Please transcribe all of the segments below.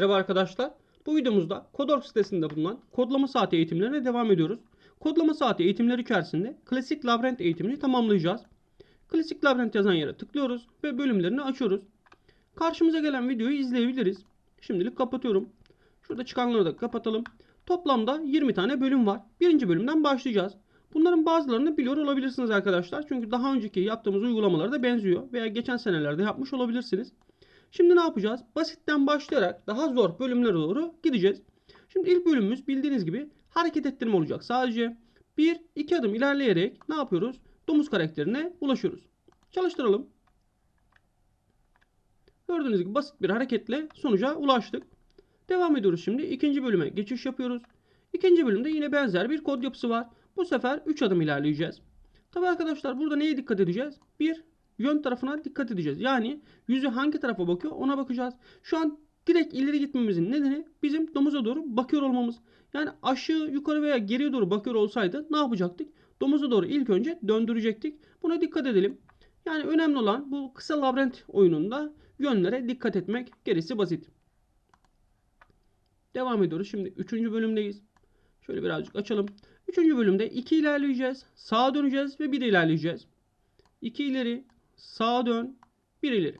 Merhaba arkadaşlar. Bu videomuzda Kodork sitesinde bulunan kodlama saati eğitimlerine devam ediyoruz. Kodlama saati eğitimleri içerisinde klasik labirent eğitimini tamamlayacağız. Klasik labirent yazan yere tıklıyoruz ve bölümlerini açıyoruz. Karşımıza gelen videoyu izleyebiliriz. Şimdilik kapatıyorum. Şurada çıkanları da kapatalım. Toplamda 20 tane bölüm var. Birinci bölümden başlayacağız. Bunların bazılarını biliyor olabilirsiniz arkadaşlar. Çünkü daha önceki yaptığımız uygulamalara da benziyor. Veya geçen senelerde yapmış olabilirsiniz. Şimdi ne yapacağız? Basitten başlayarak daha zor bölümlere doğru gideceğiz. Şimdi ilk bölümümüz bildiğiniz gibi hareket ettirme olacak. Sadece bir iki adım ilerleyerek ne yapıyoruz? Domuz karakterine ulaşıyoruz. Çalıştıralım. Gördüğünüz gibi basit bir hareketle sonuca ulaştık. Devam ediyoruz şimdi. ikinci bölüme geçiş yapıyoruz. İkinci bölümde yine benzer bir kod yapısı var. Bu sefer 3 adım ilerleyeceğiz. Tabi arkadaşlar burada neye dikkat edeceğiz? Bir, yön tarafına dikkat edeceğiz. Yani yüzü hangi tarafa bakıyor ona bakacağız. Şu an direkt ileri gitmemizin nedeni bizim domuza doğru bakıyor olmamız. Yani aşağı yukarı veya geriye doğru bakıyor olsaydı ne yapacaktık? Domuza doğru ilk önce döndürecektik. Buna dikkat edelim. Yani önemli olan bu kısa labirent oyununda yönlere dikkat etmek. Gerisi basit. Devam ediyoruz. Şimdi 3. bölümdeyiz. Şöyle birazcık açalım. 3. bölümde 2 ilerleyeceğiz. Sağa döneceğiz ve 1 ilerleyeceğiz. 2 ileri, sağa dön, 1 ileri.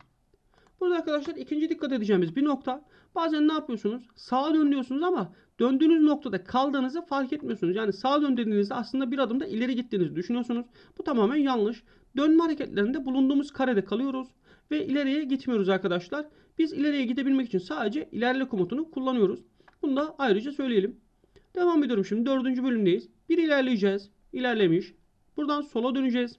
Burada arkadaşlar ikinci dikkat edeceğimiz bir nokta. Bazen ne yapıyorsunuz? Sağa dön diyorsunuz ama döndüğünüz noktada kaldığınızı fark etmiyorsunuz. Yani sağa dön dediğinizde aslında bir adımda ileri gittiğinizi düşünüyorsunuz. Bu tamamen yanlış. Dönme hareketlerinde bulunduğumuz karede kalıyoruz ve ileriye gitmiyoruz arkadaşlar. Biz ileriye gidebilmek için sadece ilerle komutunu kullanıyoruz. Bunu da ayrıca söyleyelim. Devam ediyorum şimdi. Dördüncü bölümdeyiz. Bir ilerleyeceğiz. İlerlemiş. Buradan sola döneceğiz.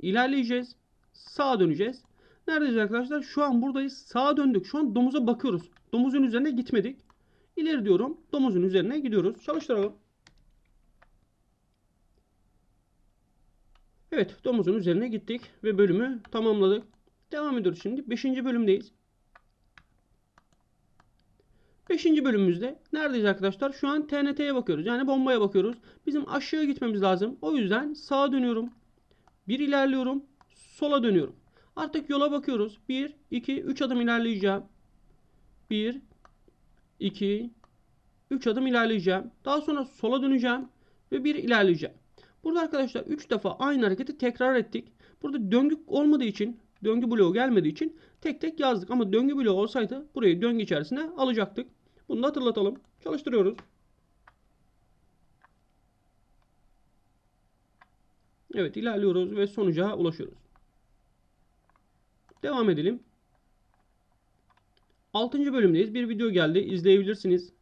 İlerleyeceğiz. Sağa döneceğiz. Neredeyiz arkadaşlar? Şu an buradayız. Sağa döndük. Şu an domuza bakıyoruz. Domuzun üzerine gitmedik. İleri diyorum. Domuzun üzerine gidiyoruz. Çalıştıralım. Evet. Domuzun üzerine gittik. Ve bölümü tamamladık. Devam ediyoruz şimdi. Beşinci bölümdeyiz. Beşinci bölümümüzde neredeyiz arkadaşlar? Şu an TNT'ye bakıyoruz. Yani bombaya bakıyoruz. Bizim aşağı gitmemiz lazım. O yüzden sağa dönüyorum. Bir ilerliyorum. Sola dönüyorum. Artık yola bakıyoruz. 1, 2, 3 adım ilerleyeceğim. 1, 2, 3 adım ilerleyeceğim. Daha sonra sola döneceğim. Ve 1 ilerleyeceğim. Burada arkadaşlar 3 defa aynı hareketi tekrar ettik. Burada döngü olmadığı için, döngü bloğu gelmediği için tek tek yazdık. Ama döngü bloğu olsaydı burayı döngü içerisine alacaktık. Bunu da hatırlatalım. Çalıştırıyoruz. Evet ilerliyoruz ve sonuca ulaşıyoruz. Devam edelim. 6. bölümdeyiz. Bir video geldi. İzleyebilirsiniz.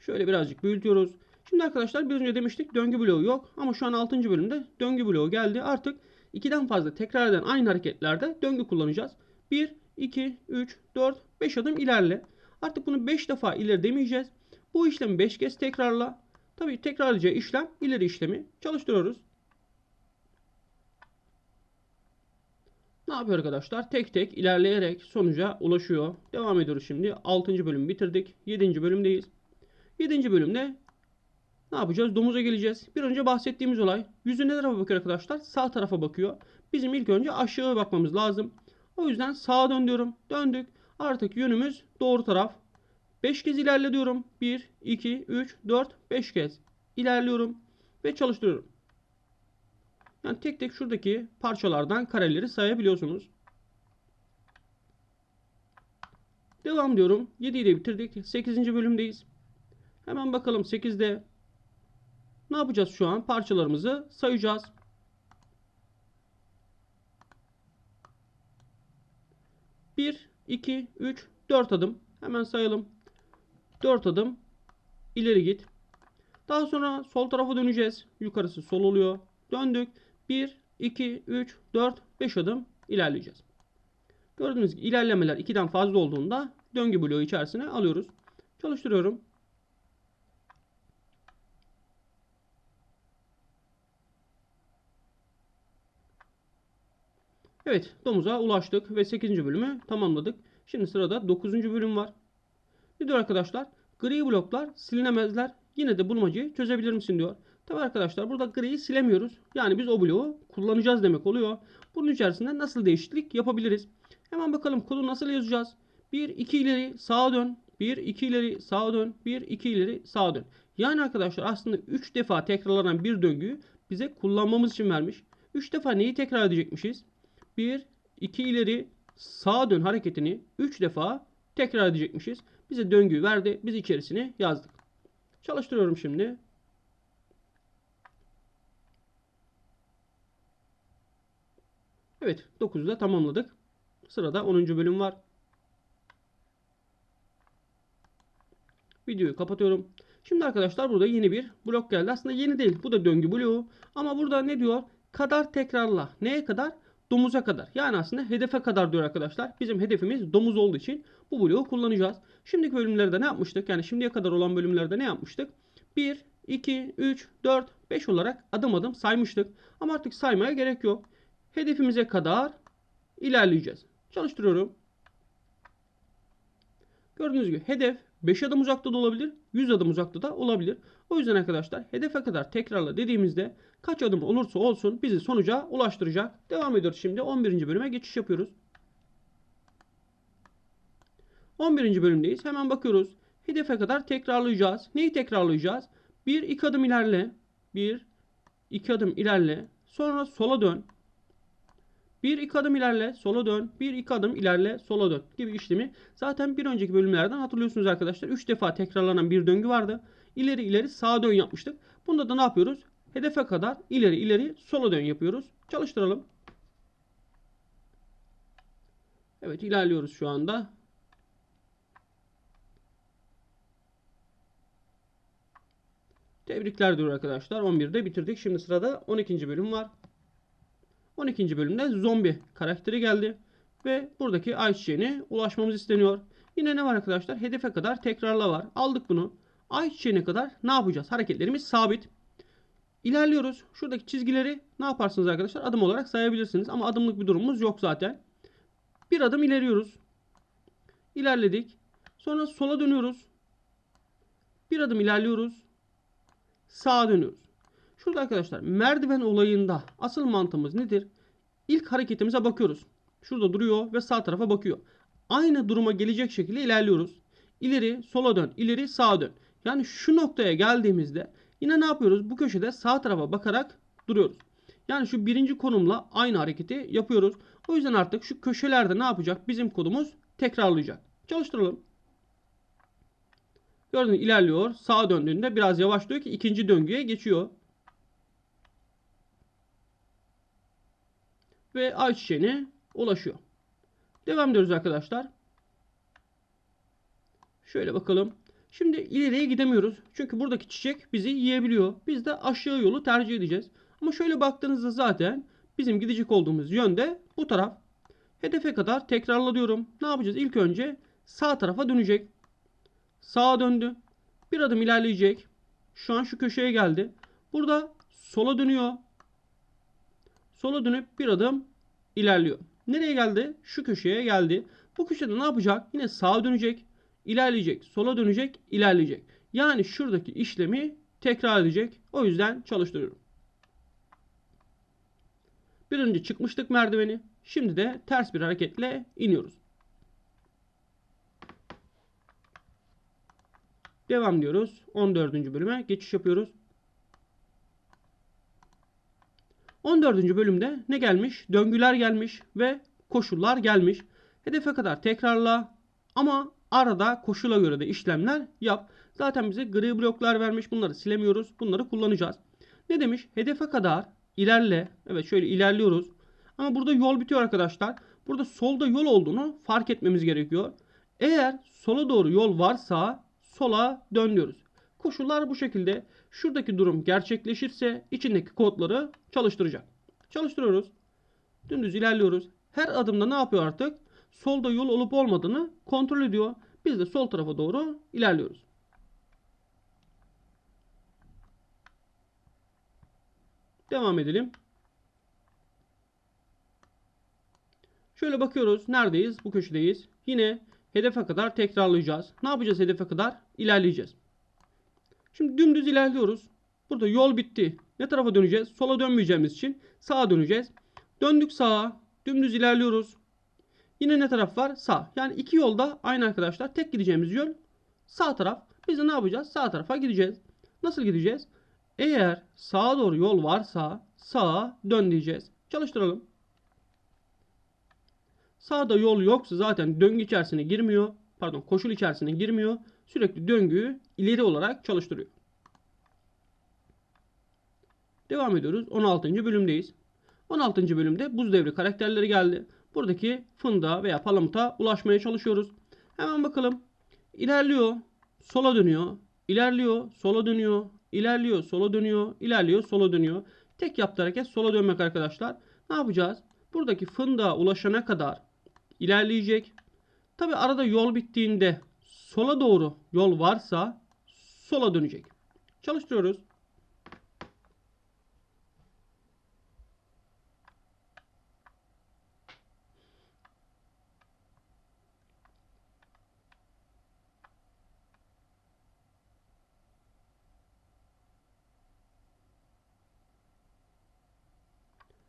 Şöyle birazcık büyütüyoruz. Şimdi arkadaşlar biraz önce demiştik döngü bloğu yok. Ama şu an 6. bölümde döngü bloğu geldi. Artık 2'den fazla tekrar eden aynı hareketlerde döngü kullanacağız. 1, 2, 3, 4, 5 adım ilerle. Artık bunu 5 defa ileri demeyeceğiz. Bu işlemi 5 kez tekrarla. Tabii tekrarlayacağı işlem ileri işlemi. Çalıştırıyoruz. Ne yapıyor arkadaşlar? Tek tek ilerleyerek sonuca ulaşıyor. Devam ediyoruz şimdi. 6. bölümü bitirdik. 7. bölümdeyiz. 7. bölümde ne yapacağız? Domuza geleceğiz. Bir önce bahsettiğimiz olay. Yüzü ne tarafa bakıyor arkadaşlar? Sağ tarafa bakıyor. Bizim ilk önce aşağı bakmamız lazım. O yüzden sağa dön diyorum. Döndük. Artık yönümüz doğru taraf. 5 kez ilerle diyorum. 1, 2, 3, 4, 5 kez ilerliyorum ve çalıştırıyorum. Yani tek tek şuradaki parçalardan kareleri sayabiliyorsunuz. Devam diyorum. 7'yi de bitirdik. 8. bölümdeyiz. Hemen bakalım 8'de ne yapacağız şu an? Parçalarımızı sayacağız. Bir, iki, üç, dört adım. Hemen sayalım. Dört adım ileri git. Daha sonra sol tarafa döneceğiz. Yukarısı sol oluyor. Döndük. 1, 2, 3, 4, 5 adım ilerleyeceğiz. Gördüğünüz gibi ilerlemeler 2'den fazla olduğunda döngü bloğu içerisine alıyoruz. Çalıştırıyorum. Evet domuza ulaştık ve 8. bölümü tamamladık. Şimdi sırada 9. bölüm var. Ne diyor arkadaşlar? Gri bloklar silinemezler. Yine de bulmacayı çözebilir misin diyor. Tabi arkadaşlar burada griyi silemiyoruz. Yani biz o bloğu kullanacağız demek oluyor. Bunun içerisinde nasıl değişiklik yapabiliriz? Hemen bakalım kodu nasıl yazacağız? 1 2 ileri sağa dön. 1 2 ileri sağa dön. 1 2 ileri sağa dön. Yani arkadaşlar aslında 3 defa tekrarlanan bir döngüyü bize kullanmamız için vermiş. 3 defa neyi tekrar edecekmişiz? 1 2 ileri sağa dön hareketini 3 defa tekrar edecekmişiz. Bize döngüyü verdi. Biz içerisine yazdık. Çalıştırıyorum şimdi. Evet 9'u da tamamladık. Sırada 10. bölüm var. Videoyu kapatıyorum. Şimdi arkadaşlar burada yeni bir blok geldi. Aslında yeni değil. Bu da döngü bloğu. Ama burada ne diyor? Kadar tekrarla. Neye kadar? Domuza kadar. Yani aslında hedefe kadar diyor arkadaşlar. Bizim hedefimiz domuz olduğu için bu bloğu kullanacağız. Şimdiki bölümlerde ne yapmıştık? Yani şimdiye kadar olan bölümlerde ne yapmıştık? 1, 2, 3, 4, 5 olarak adım adım saymıştık. Ama artık saymaya gerek yok. Hedefimize kadar ilerleyeceğiz. Çalıştırıyorum. Gördüğünüz gibi hedef 5 adım uzakta da olabilir, 100 adım uzakta da olabilir. O yüzden arkadaşlar hedefe kadar tekrarla dediğimizde kaç adım olursa olsun bizi sonuca ulaştıracak. Devam ediyoruz şimdi 11. bölüme geçiş yapıyoruz. 11. bölümdeyiz. Hemen bakıyoruz. Hedefe kadar tekrarlayacağız. Neyi tekrarlayacağız? 1 2 adım ilerle. 1 2 adım ilerle. Sonra sola dön. Bir iki adım ilerle, sola dön. Bir iki adım ilerle, sola dön gibi işlemi zaten bir önceki bölümlerden hatırlıyorsunuz arkadaşlar. 3 defa tekrarlanan bir döngü vardı. İleri ileri sağa dön yapmıştık. Bunda da ne yapıyoruz? Hedefe kadar ileri ileri sola dön yapıyoruz. Çalıştıralım. Evet ilerliyoruz şu anda. Tebrikler diyor arkadaşlar. 11'de bitirdik. Şimdi sırada 12. bölüm var. 12. bölümde zombi karakteri geldi. Ve buradaki ayçiçeğine ulaşmamız isteniyor. Yine ne var arkadaşlar? Hedefe kadar tekrarla var. Aldık bunu. Ayçiçeğine kadar ne yapacağız? Hareketlerimiz sabit. İlerliyoruz. Şuradaki çizgileri ne yaparsınız arkadaşlar? Adım olarak sayabilirsiniz. Ama adımlık bir durumumuz yok zaten. Bir adım ileriyoruz. İlerledik. Sonra sola dönüyoruz. Bir adım ilerliyoruz. Sağa dönüyoruz. Şurada arkadaşlar merdiven olayında asıl mantığımız nedir? İlk hareketimize bakıyoruz. Şurada duruyor ve sağ tarafa bakıyor. Aynı duruma gelecek şekilde ilerliyoruz. İleri sola dön, ileri sağa dön. Yani şu noktaya geldiğimizde yine ne yapıyoruz? Bu köşede sağ tarafa bakarak duruyoruz. Yani şu birinci konumla aynı hareketi yapıyoruz. O yüzden artık şu köşelerde ne yapacak? Bizim kodumuz tekrarlayacak. Çalıştıralım. Gördüğünüz ilerliyor. Sağa döndüğünde biraz yavaşlıyor ki ikinci döngüye geçiyor. Ve ayçiçeğine ulaşıyor. Devam ediyoruz arkadaşlar. Şöyle bakalım. Şimdi ileriye gidemiyoruz. Çünkü buradaki çiçek bizi yiyebiliyor. Biz de aşağı yolu tercih edeceğiz. Ama şöyle baktığınızda zaten bizim gidecek olduğumuz yönde bu taraf. Hedefe kadar tekrarla diyorum. Ne yapacağız? İlk önce sağ tarafa dönecek. Sağa döndü. Bir adım ilerleyecek. Şu an şu köşeye geldi. Burada sola dönüyor. Sola dönüp bir adım ilerliyor. Nereye geldi? Şu köşeye geldi. Bu köşede ne yapacak? Yine sağa dönecek, ilerleyecek, sola dönecek, ilerleyecek. Yani şuradaki işlemi tekrar edecek. O yüzden çalıştırıyorum. Bir önce çıkmıştık merdiveni. Şimdi de ters bir hareketle iniyoruz. Devam diyoruz. 14. bölüme geçiş yapıyoruz. 14. bölümde ne gelmiş? Döngüler gelmiş ve koşullar gelmiş. Hedefe kadar tekrarla ama arada koşula göre de işlemler yap. Zaten bize gri bloklar vermiş. Bunları silemiyoruz. Bunları kullanacağız. Ne demiş? Hedefe kadar ilerle. Evet şöyle ilerliyoruz. Ama burada yol bitiyor arkadaşlar. Burada solda yol olduğunu fark etmemiz gerekiyor. Eğer sola doğru yol varsa sola dön diyoruz. Koşullar bu şekilde. Şuradaki durum gerçekleşirse içindeki kodları çalıştıracak. Çalıştırıyoruz. Dümdüz ilerliyoruz. Her adımda ne yapıyor artık? Solda yol olup olmadığını kontrol ediyor. Biz de sol tarafa doğru ilerliyoruz. Devam edelim. Şöyle bakıyoruz. Neredeyiz? Bu köşedeyiz. Yine hedefe kadar tekrarlayacağız. Ne yapacağız hedefe kadar? İlerleyeceğiz. Şimdi dümdüz ilerliyoruz. Burada yol bitti. Ne tarafa döneceğiz? Sola dönmeyeceğimiz için sağa döneceğiz. Döndük sağa. Dümdüz ilerliyoruz. Yine ne taraf var? Sağ. Yani iki yolda aynı arkadaşlar. Tek gideceğimiz yol sağ taraf. Biz de ne yapacağız? Sağ tarafa gideceğiz. Nasıl gideceğiz? Eğer sağa doğru yol varsa sağa dön diyeceğiz. Çalıştıralım. Sağda yol yoksa zaten döngü içerisine girmiyor. Pardon koşul içerisine girmiyor. Sürekli döngüyü ileri olarak çalıştırıyor. Devam ediyoruz. 16. bölümdeyiz. 16. bölümde buz devri karakterleri geldi. Buradaki fındığa veya palamuta ulaşmaya çalışıyoruz. Hemen bakalım. İlerliyor. Sola dönüyor. İlerliyor. Sola dönüyor. İlerliyor. Sola dönüyor. İlerliyor. Sola dönüyor. Tek yaptığı hareket sola dönmek arkadaşlar. Ne yapacağız? Buradaki fındığa ulaşana kadar ilerleyecek. Tabi arada yol bittiğinde sola doğru yol varsa sola dönecek. Çalıştırıyoruz.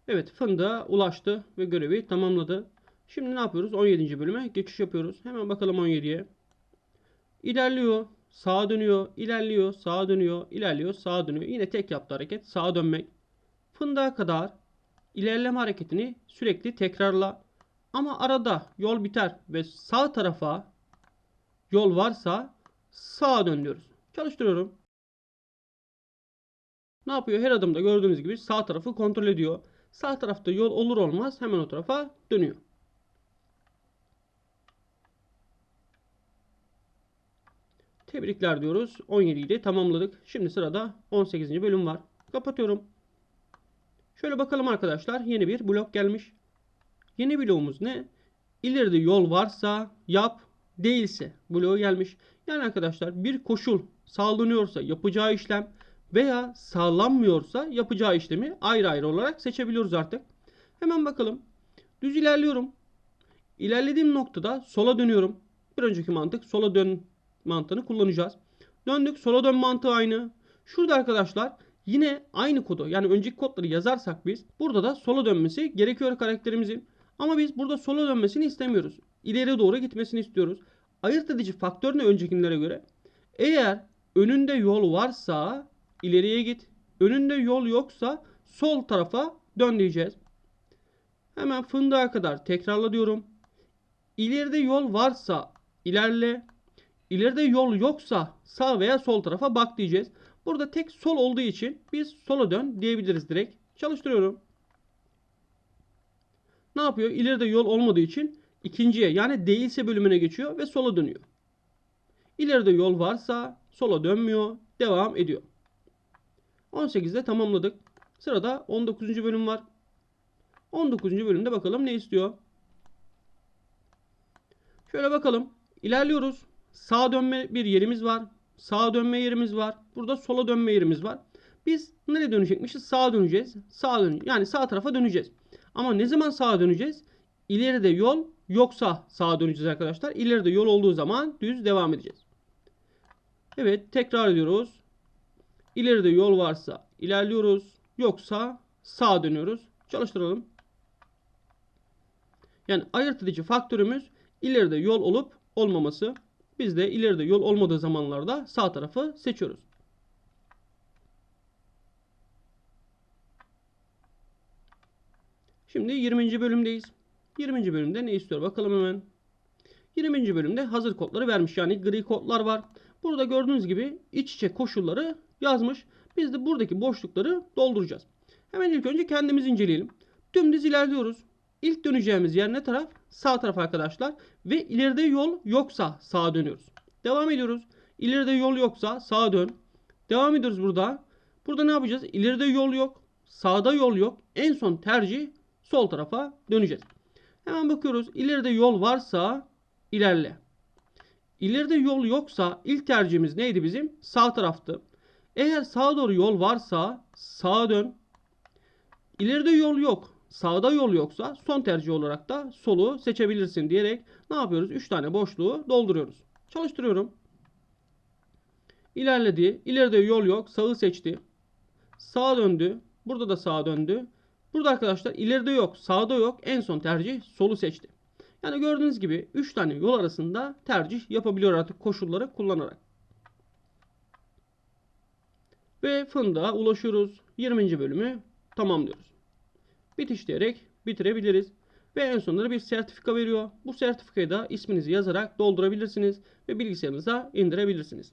Evet fındığa ulaştı ve görevi tamamladı. Şimdi ne yapıyoruz? 17. bölüme geçiş yapıyoruz. Hemen bakalım 17'ye. İlerliyor. Sağa dönüyor. ilerliyor. Sağa dönüyor. ilerliyor. Sağa dönüyor. Yine tek yaptığı hareket sağa dönmek. Fındığa kadar ilerleme hareketini sürekli tekrarla. Ama arada yol biter ve sağ tarafa yol varsa sağa dön diyoruz. Çalıştırıyorum. Ne yapıyor? Her adımda gördüğünüz gibi sağ tarafı kontrol ediyor. Sağ tarafta yol olur olmaz hemen o tarafa dönüyor. Tebrikler diyoruz. 17'yi de tamamladık. Şimdi sırada 18. bölüm var. Kapatıyorum. Şöyle bakalım arkadaşlar. Yeni bir blok gelmiş. Yeni bloğumuz ne? İleride yol varsa yap, değilse bloğu gelmiş. Yani arkadaşlar bir koşul sağlanıyorsa yapacağı işlem veya sağlanmıyorsa yapacağı işlemi ayrı ayrı olarak seçebiliyoruz artık. Hemen bakalım. Düz ilerliyorum. İlerlediğim noktada sola dönüyorum. Bir önceki mantık sola dön mantığını kullanacağız. Döndük sola dön mantığı aynı. Şurada arkadaşlar yine aynı kodu yani önceki kodları yazarsak biz burada da sola dönmesi gerekiyor karakterimizin. Ama biz burada sola dönmesini istemiyoruz. İleri doğru gitmesini istiyoruz. Ayırt edici faktör ne öncekilere göre? Eğer önünde yol varsa ileriye git. Önünde yol yoksa sol tarafa dön diyeceğiz. Hemen fındığa kadar tekrarla diyorum. İleride yol varsa ilerle. İleride yol yoksa sağ veya sol tarafa bak diyeceğiz. Burada tek sol olduğu için biz sola dön diyebiliriz direkt. Çalıştırıyorum. Ne yapıyor? İleride yol olmadığı için ikinciye yani değilse bölümüne geçiyor ve sola dönüyor. İleride yol varsa sola dönmüyor. Devam ediyor. 18'de tamamladık. Sırada 19. bölüm var. 19. bölümde bakalım ne istiyor. Şöyle bakalım. İlerliyoruz. Sağa dönme bir yerimiz var. Sağa dönme yerimiz var. Burada sola dönme yerimiz var. Biz nereye dönecekmişiz? Sağa döneceğiz. Sağa dön yani sağ tarafa döneceğiz. Ama ne zaman sağa döneceğiz? İleride yol yoksa sağa döneceğiz arkadaşlar. İleride yol olduğu zaman düz devam edeceğiz. Evet tekrar ediyoruz. İleride yol varsa ilerliyoruz. Yoksa sağa dönüyoruz. Çalıştıralım. Yani ayırt edici faktörümüz ileride yol olup olmaması. Biz de ileride yol olmadığı zamanlarda sağ tarafı seçiyoruz. Şimdi 20. bölümdeyiz. 20. bölümde ne istiyor bakalım hemen. 20. bölümde hazır kodları vermiş. Yani gri kodlar var. Burada gördüğünüz gibi iç içe koşulları yazmış. Biz de buradaki boşlukları dolduracağız. Hemen ilk önce kendimizi inceleyelim. Dümdüz ilerliyoruz. İlk döneceğimiz yer ne taraf? Sağ taraf arkadaşlar. Ve ileride yol yoksa sağa dönüyoruz. Devam ediyoruz. İleride yol yoksa sağa dön. Devam ediyoruz burada. Burada ne yapacağız? İleride yol yok. Sağda yol yok. En son tercih sol tarafa döneceğiz. Hemen bakıyoruz. İleride yol varsa ilerle. İleride yol yoksa ilk tercihimiz neydi bizim? Sağ taraftı. Eğer sağa doğru yol varsa sağa dön. İleride yol yok. Sağda yol yoksa son tercih olarak da solu seçebilirsin diyerek ne yapıyoruz? 3 tane boşluğu dolduruyoruz. Çalıştırıyorum. İlerledi. İleride yol yok. Sağı seçti. Sağa döndü. Burada da sağa döndü. Burada arkadaşlar ileride yok. Sağda yok. En son tercih solu seçti. Yani gördüğünüz gibi 3 tane yol arasında tercih yapabiliyor artık koşulları kullanarak. Ve fındığa ulaşıyoruz. 20. bölümü tamamlıyoruz. Bitiş diyerek bitirebiliriz. Ve en sonunda bir sertifika veriyor. Bu sertifikayı da isminizi yazarak doldurabilirsiniz ve bilgisayarınıza indirebilirsiniz.